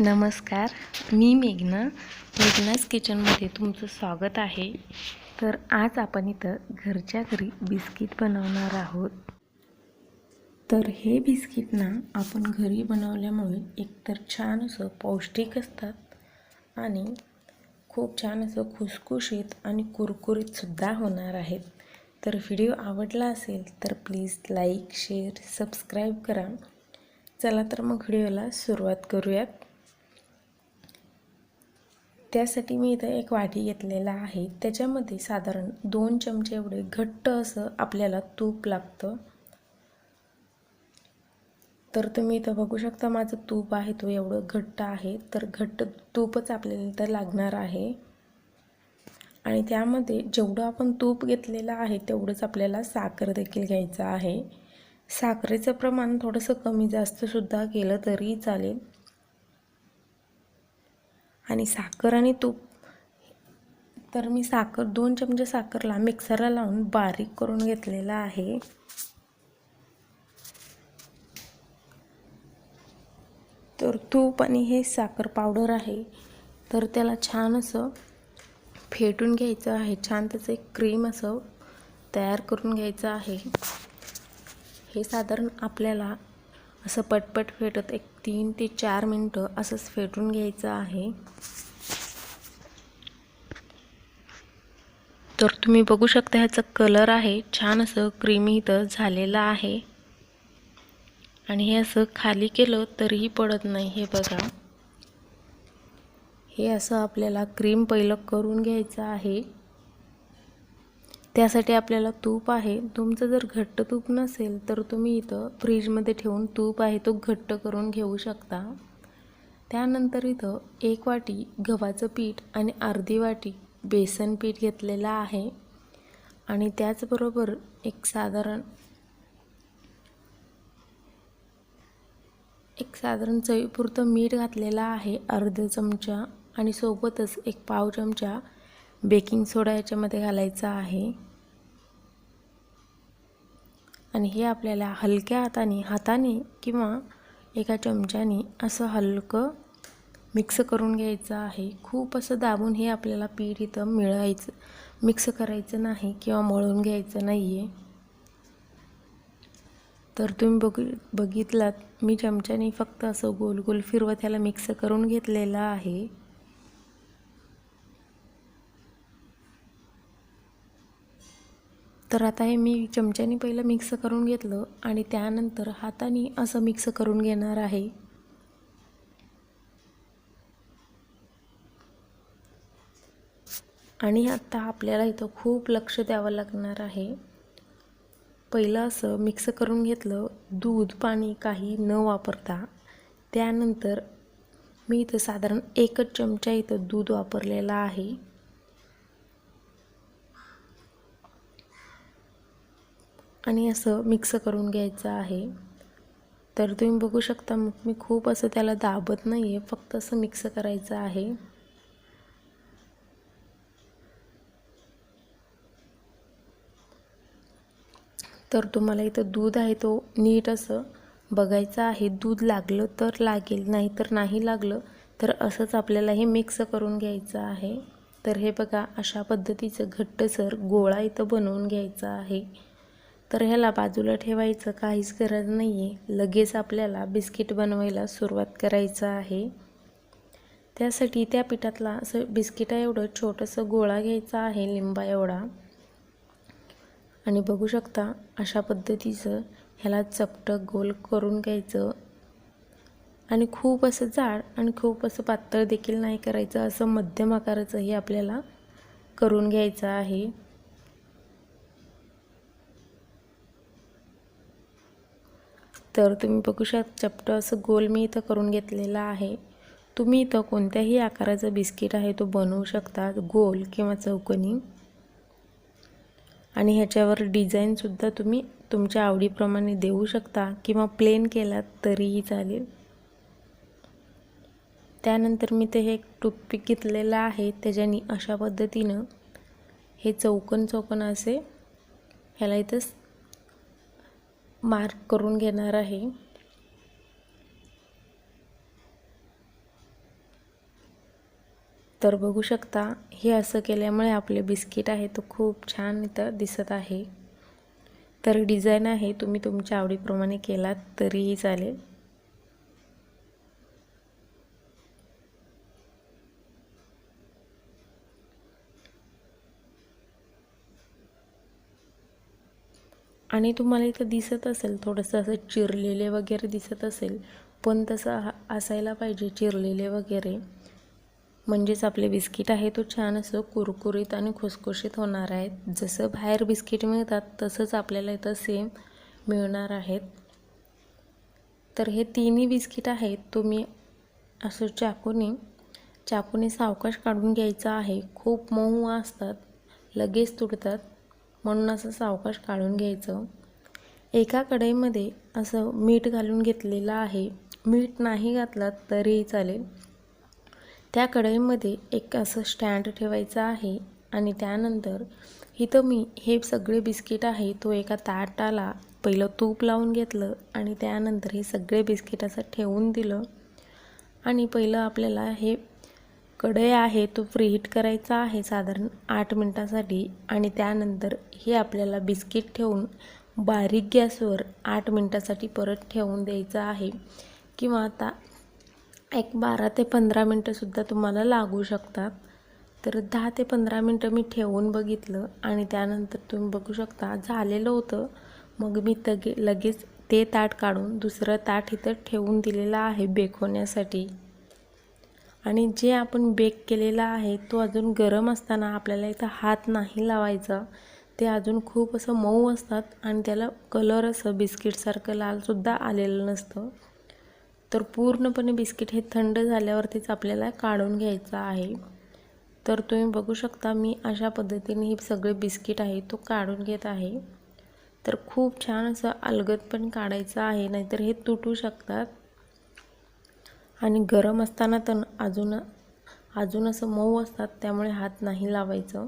नमस्कार मी मेघना. मेघनास किचनमध्ये तुमचं स्वागत आहे. तर आज आपण इथं घरच्या घरी बिस्किट बनवणार आहोत. तर हे बिस्किट ना आपण घरी बनवल्यामुळे एकतर छान असं पौष्टिक असतात आणि खूप छान असं खुसखुशीत आणि कुरकुरीतसुद्धा होणार आहेत. तर व्हिडिओ आवडला असेल तर प्लीज लाईक शेअर सबस्क्राईब करा. चला तर मग व्हिडिओला सुरुवात करूयात. त्यासाठी मी इथं एक वाटी घेतलेला आहे. त्याच्यामध्ये साधारण दोन चमचे एवढे घट्ट असं आपल्याला तूप लागतं. तर तुम्ही इथं बघू शकता माझं तूप आहे तो एवढं घट्ट आहे. तर घट्ट तूपच आपल्याला इथं लागणार आहे. आणि त्यामध्ये जेवढं आपण तूप घेतलेलं आहे तेवढंच आपल्याला साखर देखील घ्यायचं आहे. साखरेचं प्रमाण थोडंसं कमी जास्तसुद्धा केलं तरी चालेल. आणि साखर आणि तूप. तर मी साखर दोन चमचे साखरला मिक्सरला लावून बारीक करून घेतलेला आहे. तर तूप आणि हे साखर पावडर आहे. तर त्याला छान असं फेटून घ्यायचं आहे. छान त्याचं एक क्रीम असं तयार करून घ्यायचं आहे. हे साधारण आपल्याला असं पटपट फेटत एक तीन ते चार मिनटं असंच फेटून घ्यायचं आहे. तर तुम्ही बघू शकता ह्याचा कलर आहे छान असं क्रीमी इथं झालेलं आहे. आणि हे असं खाली केलं तरीही पडत नाही हे बघा. हे असं आपल्याला क्रीम पहिलं करून घ्यायचं आहे. त्यासाठी आपल्याला तूप आहे. तुमचं जर घट्ट तूप नसेल तर तुम्ही इथं फ्रीजमध्ये ठेवून तूप आहे तो घट्ट करून घेऊ शकता. त्यानंतर इथं एक वाटी गव्हाचं पीठ आणि अर्धी वाटी बेसन पीठ घेतलेलं आहे. आणि त्याचबरोबर एक साधारण एक साधारण चवीपुरतं मीठ घातलेलं आहे अर्धा चमचा. आणि सोबतच एक पाव चमचा बेकिंग सोडा याच्यामध्ये घालायचा आहे. आणि हे आपल्याला हलक्या हाताने हाताने किंवा एका चमच्याने असं हलकं मिक्स करून घ्यायचं आहे. खूप असं दाबून हे आपल्याला पीठ इथं मिळायचं मिक्स करायचं नाही किंवा मळून घ्यायचं नाही आहे तर तुम्ही बघ बघितलात मी चमच्याने फक्त असं गोल गोल फिरवत ह्याला मिक्स करून घेतलेलं आहे. तर आता हे मी चमच्याने पहिलं मिक्स करून घेतलं आणि त्यानंतर हाताने असं मिक्स करून घेणार आहे. आणि आत्ता आपल्याला इथं खूप लक्ष द्यावं लागणार आहे. पहिलं असं मिक्स करून घेतलं दूध पाणी काही न वापरता. त्यानंतर मी इथं साधारण एकच चमचा इथं दूध वापरलेला आहे. आणि असं मिक्स करून घ्यायचं आहे. तर तुम्ही बघू शकता मग मी खूप असं त्याला दाबत नाही आहे फक्त असं मिक्स करायचं आहे. तर तुम्हाला इथं दूध आहे तो नीट असं बघायचं आहे. दूध लागलं तर लागेल नाही तर नाही लागलं तर असंच आपल्याला हे मिक्स करून घ्यायचं आहे. तर हे बघा अशा पद्धतीचं घट्टसर गोळा इथं बनवून घ्यायचा आहे. तर ह्याला बाजूला ठेवायचं काहीच गरज नाही आहे लगेच आपल्याला बिस्किट बनवायला सुरुवात करायचं आहे. त्यासाठी त्या पिठातला असं बिस्किटा एवढं छोटंसं गोळा घ्यायचा आहे लिंबा एवढा. आणि बघू शकता अशा पद्धतीचं ह्याला चपटं गोल करून घ्यायचं. आणि खूप असं जाड आणि खूप असं पातळ देखील नाही करायचं असं मध्यम आकाराचंही आपल्याला करून घ्यायचं आहे. तर तुम्ही बघू शकता चपटं असं गोल मी इथं करून घेतलेलं आहे. तुम्ही इथं कोणत्याही आकाराचं बिस्किट आहे तो बनवू शकता गोल किंवा चौकोनी. आणि ह्याच्यावर डिझाईनसुद्धा तुम्ही तुमच्या आवडीप्रमाणे देऊ शकता किंवा प्लेन केलात तरीही चालेल. त्यानंतर मी ते हे एक टूथपिक घेतलेलं आहे त्याच्यानी अशा पद्धतीनं हे चौकन चौकन असे ह्याला इथं मार्क करून घेणार आहे. तर बघू शकता हे असं केल्यामुळे आपले बिस्किट आहे तो खूप छान इथं दिसत आहे. तर डिझाईन आहे तुम्ही तुमच्या आवडीप्रमाणे केलात तरीही चालेल. आणि तुम्हाला इथं दिसत असेल थोडंसं असं चिरलेले वगैरे दिसत असेल पण तसं हा- असायला पाहिजे चिरलेले वगैरे. म्हणजेच आपले बिस्किट आहे तो छान असं कुरकुरीत आणि खुसखुशीत होणार आहेत. जसं बाहेर बिस्किट मिळतात तसंच आपल्याला इथं सेम मिळणार आहेत. तर हे तिन्ही बिस्किट आहेत तुम्ही असं चाकूने चाकूने सावकाश काढून घ्यायचं आहे. खूप मऊ असतात लगेच तुटतात म्हणून असं सावकाश काढून घ्यायचं. एका कढईमध्ये असं मीठ घालून घेतलेलं आहे. मीठ नाही घातलात तरीही चालेल. त्या कढईमध्ये एक असं स्टँड ठेवायचं आहे आणि त्यानंतर इथं मी हे सगळे बिस्किट आहे तो एका ताटाला पहिलं तूप लावून घेतलं आणि त्यानंतर हे सगळे बिस्किट असं ठेवून दिलं. आणि पहिलं आपल्याला हे कढई आहे तो प्रीहीट करायचा आहे साधारण आठ मिनटासाठी आणि त्यानंतर हे आपल्याला बिस्किट ठेवून बारीक गॅसवर आठ मिनटासाठी परत ठेवून द्यायचं आहे. किंवा आता एक बारा ते पंधरा मिनटंसुद्धा तुम्हाला लागू शकतात. तर दहा ते पंधरा मिनटं मी ठेवून बघितलं आणि त्यानंतर तुम्ही बघू शकता झालेलं होतं. मग मी तगे लगेच ते ताट काढून दुसरं ताट इथं ठेवून दिलेलं आहे बेकवण्यासाठी आणि जे आपण बेक केलेला आहे तो अजून गरम असताना आपल्याला इथं हात नाही लावायचा. ते अजून खूप असं मऊ असतात आणि त्याला कलर असं बिस्किटसारखं लालसुद्धा आलेलं नसतं. तर पूर्णपणे बिस्किट हे थंड झाल्यावरतीच आपल्याला काढून घ्यायचं आहे. तर तुम्ही बघू शकता मी अशा पद्धतीने हे सगळे बिस्किट आहे तो काढून घेत आहे. तर खूप छान असं अलगद पण काढायचं आहे नाहीतर हे तुटू शकतात. आणि गरम असताना तर अजून अजून असं मऊ असतात त्यामुळे हात नाही लावायचं.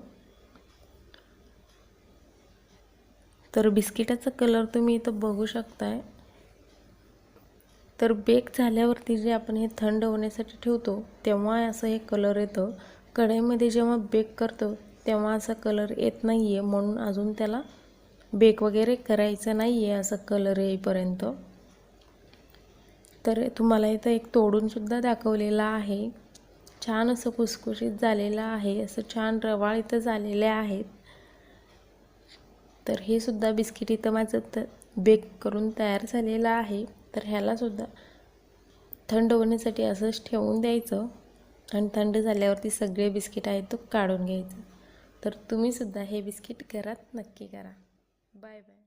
तर बिस्किटाचा कलर तुम्ही इथं बघू शकताय. तर बेक झाल्यावरती जे आपण हे थंड होण्यासाठी ठेवतो तेव्हा असं हे कलर येतं. कढईमध्ये जेव्हा बेक करतो तेव्हा असा कलर येत नाही आहे म्हणून अजून त्याला बेक वगैरे करायचं नाही आहे असं कलर येईपर्यंत. तर तुम्हाला इथं एक तोडूनसुद्धा दाखवलेला आहे. छान असं खुसखुशीत झालेलं आहे. असं छान रवाळ इथं झालेले आहेत. तर हे सुद्धा बिस्किट इथं माझं त बेक करून तयार झालेलं आहे. तर ह्यालासुद्धा थंड होण्यासाठी असंच ठेवून द्यायचं. आणि थंड झाल्यावरती सगळे बिस्किट आहेत तो काढून घ्यायचं. तर तुम्हीसुद्धा हे बिस्किट घरात नक्की करा. Bye bye.